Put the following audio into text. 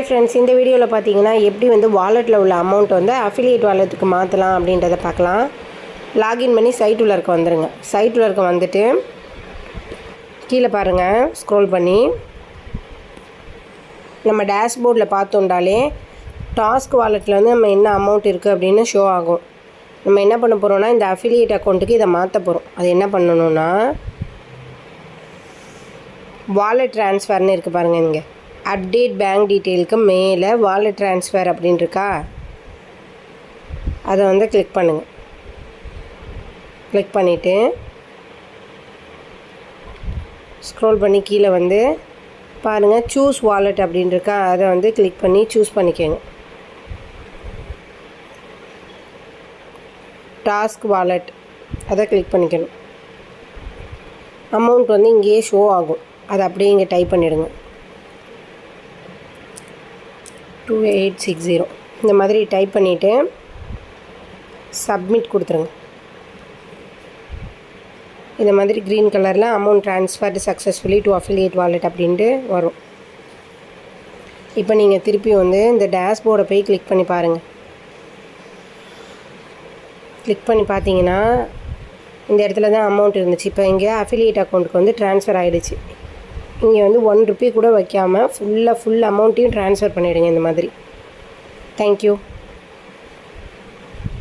Hi friends இந்த வீடியோவில் பார்த்தீங்கன்னா எப்படி வந்து வாலெட்டில் உள்ள அமௌண்ட் வந்து அஃபிலியேட் வாலெட்டுக்கு மாற்றலாம் அப்படின்றத பார்க்கலாம் லாகின் பண்ணி சைட் உள்ள இருக்க வந்துடுங்க சைட் உள்ள இருக்க வந்துட்டு கீழே பாருங்கள் ஸ்க்ரோல் பண்ணி நம்ம டேஷ்போர்டில் பார்த்தோண்டாலே டாஸ்க் வாலெட்டில் வந்து நம்ம என்ன அமௌண்ட் இருக்குது அப்படின்னு ஷோ ஆகும். நம்ம என்ன பண்ண போகிறோம்னா இந்த அஃபிலியேட் அக்கௌண்ட்டுக்கு இதை மாற்ற போகிறோம் அது என்ன பண்ணணும்னா வாலெட் ட்ரான்ஸ்ஃபர்னு இருக்குது பாருங்கள் இங்கே. அப்டேட் பேங்க் டீட்டெயிலுக்கு மேலே வாலெட் ட்ரான்ஸ்ஃபர் அப்படின்னு இருக்கா அதை வந்து கிளிக் பண்ணுங்கள் கிளிக் பண்ணிவிட்டு ஸ்க்ரோல் பண்ணி கீழே வந்து பாருங்கள் சூஸ் வாலெட் அப்படின்னு இருக்கா அதை வந்து கிளிக் பண்ணி சூஸ் பண்ணிக்கோங்க. டாஸ்க் வாலெட் அதை கிளிக் பண்ணிக்கணும். அமௌண்ட் வந்து இங்கேயே ஷோ ஆகும். அதை அப்படியே இங்கே டைப் பண்ணிவிடுங்க டூ எயிட் சிக்ஸ் ஜீரோ இந்த மாதிரி டைப் பண்ணிவிட்டு சப்மிட் கொடுத்துருங்க. இந்த மாதிரி க்ரீன் கலரில் amount transferred successfully to affiliate wallet அப்படின்ட்டு வரும். இப்போ நீங்கள் திருப்பி வந்து இந்த டேஷ்போர்டை போய் கிளிக் பண்ணி பாருங்கள் கிளிக் பண்ணி பார்த்தீங்கன்னா இந்த இடத்துல தான் அமௌண்ட் இருந்துச்சு. இப்போ இங்கே அஃபிலியேட் அக்கௌண்ட்டுக்கு வந்து ட்ரான்ஸ்ஃபர் ஆகிடுச்சு நீங்கள் வந்து ஒன் ருப்பி கூட வைக்காமல் ஃபுல்லாக ஃபுல் அமௌண்ட்டையும் ட்ரான்ஸ்ஃபர் பண்ணிவிடுங்க இந்த மாதிரி. தேங்க்யூ